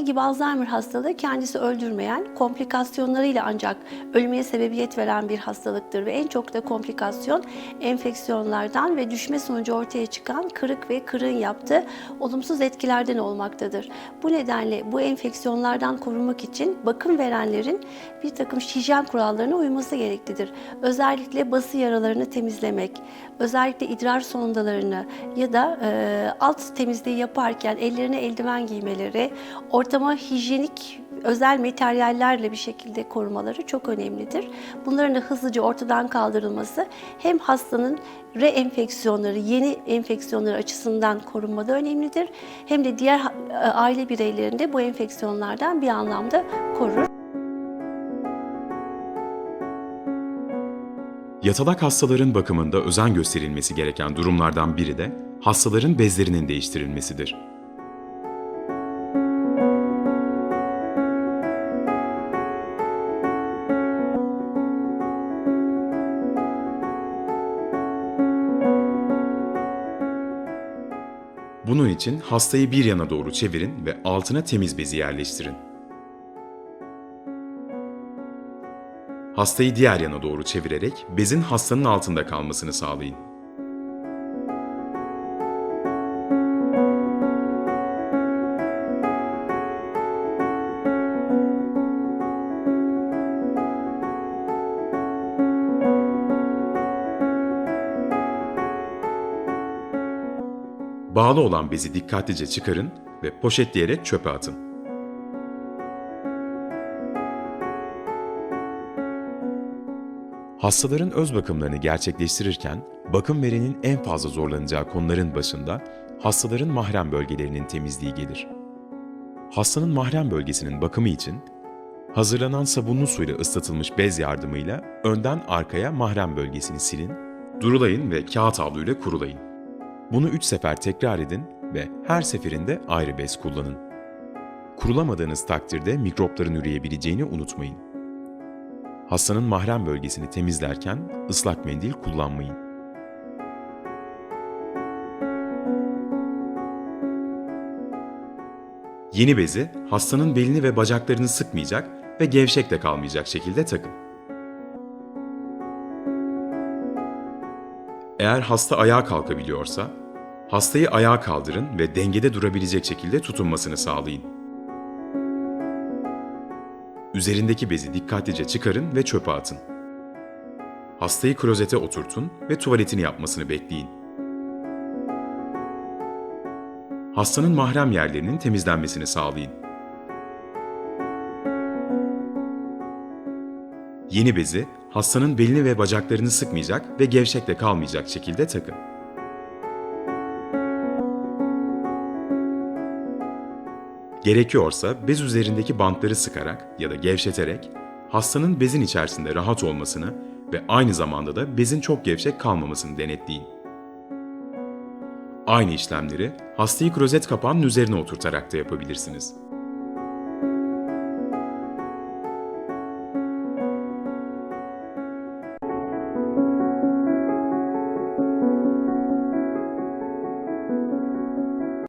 Bildiği gibi Alzheimer hastalığı kendisi öldürmeyen, komplikasyonlarıyla ancak ölmeye sebebiyet veren bir hastalıktır ve en çok da komplikasyon enfeksiyonlardan ve düşme sonucu ortaya çıkan kırık ve kırığın yaptığı olumsuz etkilerden olmaktadır. Bu nedenle bu enfeksiyonlardan korunmak için bakım verenlerin bir takım hijyen kurallarına uyması gereklidir. Özellikle bası yaralarını temizlemek, özellikle idrar sondalarını ya da e, alt temizliği yaparken ellerine eldiven giymeleri, ortama hijyenik özel materyallerle bir şekilde korumaları çok önemlidir. Bunların da hızlıca ortadan kaldırılması hem hastanın reenfeksiyonları, yeni enfeksiyonları açısından korunmada önemlidir. Hem de diğer e, aile bireylerini de bu enfeksiyonlardan bir anlamda korur. Yatalak hastaların bakımında özen gösterilmesi gereken durumlardan biri de hastaların bezlerinin değiştirilmesidir. Bunun için hastayı bir yana doğru çevirin ve altına temiz bezi yerleştirin. Hastayı diğer yana doğru çevirerek bezin hastanın altında kalmasını sağlayın. Bağlı olan bezi dikkatlice çıkarın ve poşetleyerek çöpe atın. Hastaların öz bakımlarını gerçekleştirirken bakım verenin en fazla zorlanacağı konuların başında hastaların mahrem bölgelerinin temizliği gelir. Hastanın mahrem bölgesinin bakımı için hazırlanan sabunlu suyla ıslatılmış bez yardımıyla önden arkaya mahrem bölgesini silin, durulayın ve kağıt havluyla kurulayın. Bunu 3 sefer tekrar edin ve her seferinde ayrı bez kullanın. Kurulamadığınız takdirde mikropların üreyebileceğini unutmayın. Hastanın mahrem bölgesini temizlerken ıslak mendil kullanmayın. Yeni bezi hastanın belini ve bacaklarını sıkmayacak ve gevşek de kalmayacak şekilde takın. Eğer hasta ayağa kalkabiliyorsa, hastayı ayağa kaldırın ve dengede durabilecek şekilde tutunmasını sağlayın. Üzerindeki bezi dikkatlice çıkarın ve çöpe atın. Hastayı klozete oturtun ve tuvaletini yapmasını bekleyin. Hastanın mahrem yerlerinin temizlenmesini sağlayın. Yeni bezi hastanın belini ve bacaklarını sıkmayacak ve gevşek de kalmayacak şekilde takın. Gerekiyorsa bez üzerindeki bantları sıkarak ya da gevşeterek hastanın bezin içerisinde rahat olmasını ve aynı zamanda da bezin çok gevşek kalmamasını denetleyin. Aynı işlemleri hastayı klozet kapağının üzerine oturtarak da yapabilirsiniz.